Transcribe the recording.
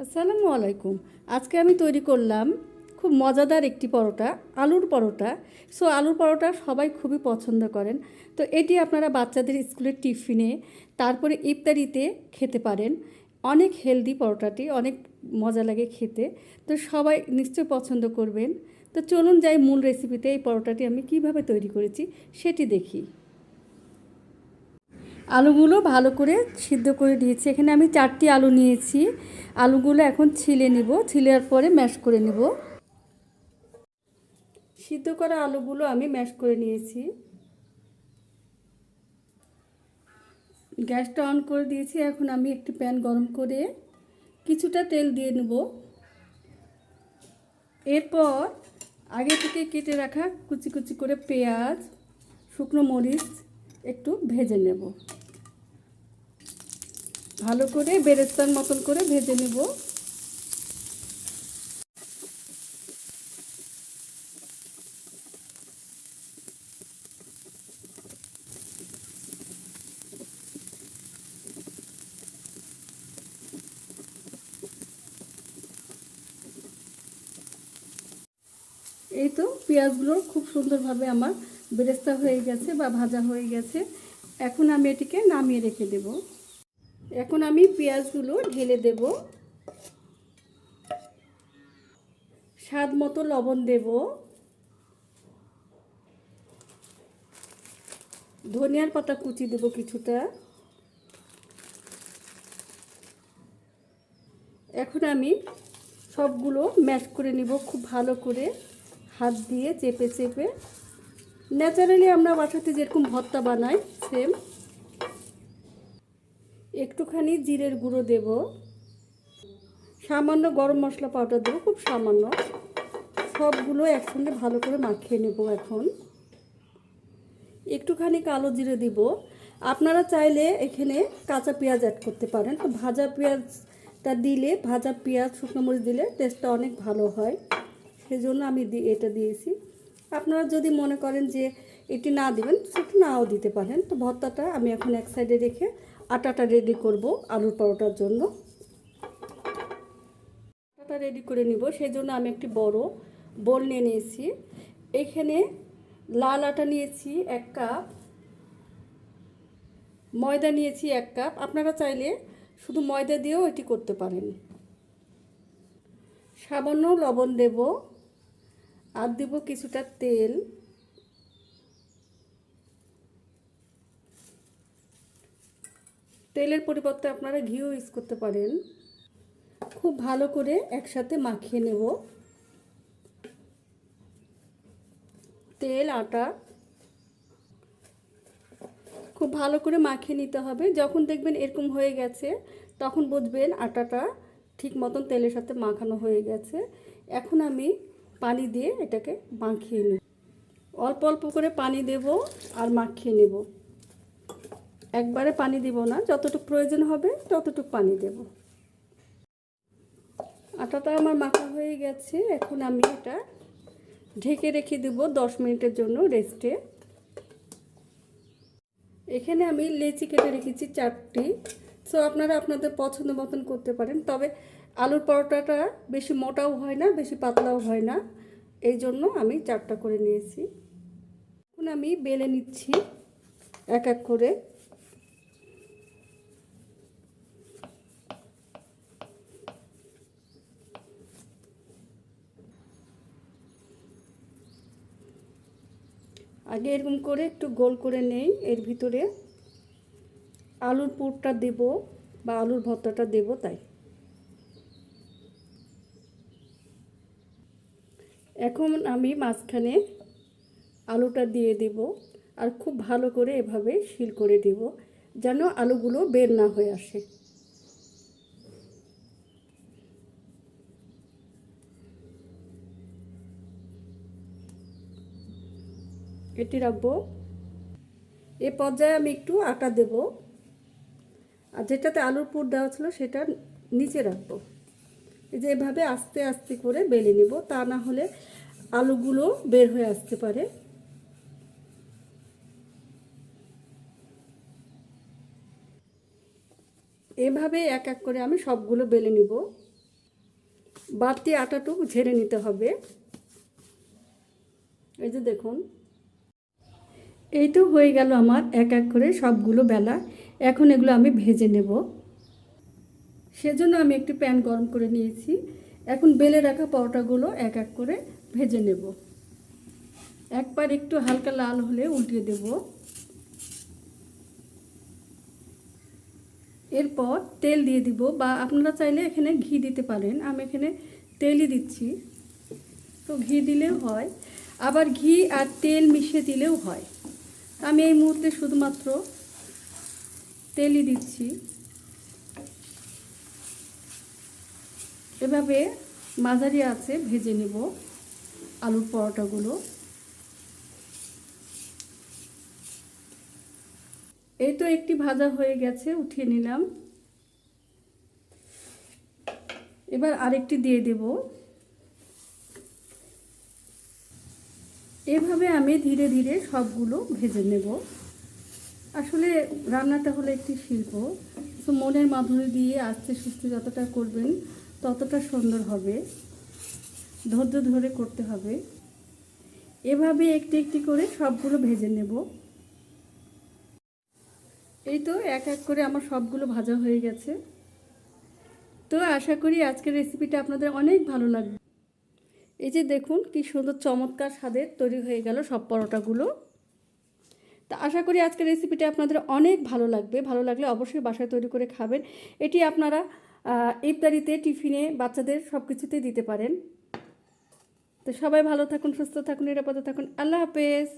আসসালামু আলাইকুম। আজকে আমি তৈরি করলাম খুব মজাদার একটি পরোটা, আলুর পরোটা। সো আলুর পরোটা সবাই খুবই পছন্দ করেন। তো এটি আপনারা বাচ্চাদের স্কুলের টিফিনে, তারপরে ইফতারিতে খেতে পারেন। অনেক হেলদি পরোটাটি, অনেক মজা লাগে খেতে। তো সবাই নিশ্চয় পছন্দ করবেন। তো চলুন যাই মূল রেসিপিতে এই পরোটাটি আমি কীভাবে তৈরি করেছি সেটি দেখি। আলুগুলো ভালো করে সিদ্ধ করে দিয়েছি এখানে আমি চারটি আলু নিয়েছি। আলুগুলো এখন ছিলে নিব। ছিলার পরে ম্যাশ করে নেব। সিদ্ধ করা আলুগুলো আমি ম্যাশ করে নিয়েছি। গ্যাসটা অন করে দিয়েছি। এখন আমি একটি প্যান গরম করে কিছুটা তেল দিয়ে নেব। এরপর আগে থেকে কেটে রাখা কুচি কুচি করে পেঁয়াজ, শুকনো মরিচ একটু ভেজে নেব। ভালো করে বেরেস্তার মতন করে ভেজে নেব। এই তো পেঁয়াজগুলো খুব সুন্দরভাবে আমার বেরেস্তা হয়ে গেছে বা ভাজা হয়ে গেছে। এখন আমি এটিকে নামিয়ে রেখে দেব। এখন আমি পেঁয়াজগুলো ঢেলে দেব। স্বাদ মতো লবণ দেব। ধনিয়ার পাতা কুচি দেব কিছুটা। এখন আমি সবগুলো ম্যাশ করে নিব খুব ভালো করে। হাত দিয়ে চেপে চেপে। ন্যাচারালি আমরা বাসাতে যেরকম ভর্তা বানাই, সেম। একটুখানি জিরের গুঁড়ো দেব। সামান্য গরম মশলা পাউডার দেবো, খুব সামান্য। সবগুলো একসঙ্গে ভালো করে মাখিয়ে নেব এখন। একটুখানি কালো জিরে দিব। আপনারা চাইলে এখানে কাঁচা পেঁয়াজ অ্যাড করতে পারেন। তো ভাজা পেঁয়াজটা দিলে, ভাজা পেঁয়াজ, শুকনো মরিচ দিলে টেস্টটা অনেক ভালো হয়। সেজন্য আমি এটা দিয়েছি। আপনারা যদি মনে করেন যে এটি না দিবেন, সেটা নাও দিতে পারেন। তো ভর্তাটা আমি এখন এক সাইডে রেখে আটাটা রেডি করব আলুর পরোটার জন্য। আটাটা রেডি করে নিব সেই জন্য আমি একটি বড় বোল নিয়ে নিয়েছি। এখানে লাল আটা নিয়েছি এক কাপ ময়দা নিয়েছি এক কাপ আপনারা চাইলে শুধু ময়দা দিয়েও এটি করতে পারেন। সামান্য লবণ দেব, আর দেব কিছুটা তেল। তেলের পরিবর্তে আপনারা ঘিও ইউজ করতে পারেন। খুব ভালো করে একসাথে মাখিয়ে নেব। তেল, আটা খুব ভালো করে মাখিয়ে নিতে হবে। যখন দেখবেন এরকম হয়ে গেছে, তখন বুঝবেন আটাটা ঠিক মতন তেলের সাথে মাখানো হয়ে গেছে। এখন আমি পানি দিয়ে এটাকে মাখিয়ে নেব। অল্প অল্প করে পানি দেব আর মাখিয়ে নেব। একবারে পানি দিব না, যতটুকু প্রয়োজন হবে ততটুকু পানি দেব। আটাটা আমার মাখা হয়ে গেছে, এখন আমি এটা ঢেকে রেখে দেব দশ মিনিটের জন্য রেস্টে। এখানে আমি লেচি কেটে রেখেছি চারটি সো আপনারা আপনাদের পছন্দ মতন করতে পারেন, তবে আলুর পরোটাটা বেশি মোটাও হয় না, বেশি পাতলাও হয় না, এই জন্য আমি চারটা করে নিয়েছি। এখন আমি বেলে নিচ্ছি, এক এক করে। আগে এরকম করে একটু গোল করে নেই, এর ভিতরে আলুর পুরটা দেব বা আলুর ভর্তাটা দেব তাই। এখন আমি মাঝখানে আলুটা দিয়ে দেব আর খুব ভালো করে এভাবে শিল করে দেব, যেন আলুগুলো বের না হয়ে আসে। এটি রাখব। এ পর্যায়ে আমি একটু আটা দেব। আর যেটাতে আলুর পুর দেওয়া ছিল সেটা নিচে রাখব। এই যে এভাবে আস্তে আস্তে করে বেলে নেব, তা না হলে আলুগুলো বের হয়ে আসতে পারে। এভাবে এক এক করে আমি সবগুলো বেলে নিব। বাড়তি আটাটুকু ঝেড়ে নিতে হবে। এই যে দেখুন এই তো হয়ে গেল আমার এক এক করে সবগুলো বেলা। এখন এগুলো আমি ভেজে নেব। সেজন্য আমি একটি প্যান গরম করে নিয়েছি। এখন বেলে রাখা পরোটাগুলো এক এক করে ভেজে নেব। একবার একটু হালকা লাল হলে উল্টিয়ে দেব। এরপর তেল দিয়ে দিব বা আপনারা চাইলে এখানে ঘি দিতে পারেন। আমি এখানে তেলই দিচ্ছি। তো ঘি দিলেও হয়। আবার ঘি আর তেল মিশিয়ে দিলেও হয়। আমি এই মুহূর্তে শুধুমাত্র তেলই দিচ্ছি। এভাবে মাঝারি আছে ভেজে নেব আলুর পরোটাগুলো। এই তো একটি ভাজা হয়ে গেছে, উঠিয়ে নিলাম। এবার আরেকটি দিয়ে দেব। এভাবে আমি ধীরে ধীরে সবগুলো ভেজে নেব। আসলে রান্নাটা হলো একটি শিল্প। তো মনের মাধুরী দিয়ে আস্তে সুস্থে যতটা করবেন, ততটা সুন্দর হবে। ধৈর্য ধরে করতে হবে। এভাবে একটি একটি করে সবগুলো ভেজে নেব। এই তো এক এক করে আমার সবগুলো ভাজা হয়ে গেছে। তো আশা করি আজকের রেসিপিটা আপনাদের অনেক ভালো লাগবে। এই যে দেখুন, কি সুন্দর চমৎকার স্বাদের তৈরি হয়ে গেল সব পরোটাগুলো। তা আশা করি আজকের রেসিপিটা আপনাদের অনেক ভালো লাগবে। ভালো লাগলে অবশ্যই বাসায় তৈরি করে খাবেন। এটি আপনারা ইফতারিতে, টিফিনে বাচ্চাদের সব কিছুতে দিতে পারেন। তো সবাই ভালো থাকুন, সুস্থ থাকুন, নিরাপদে থাকুন। আল্লাহ হাফেজ।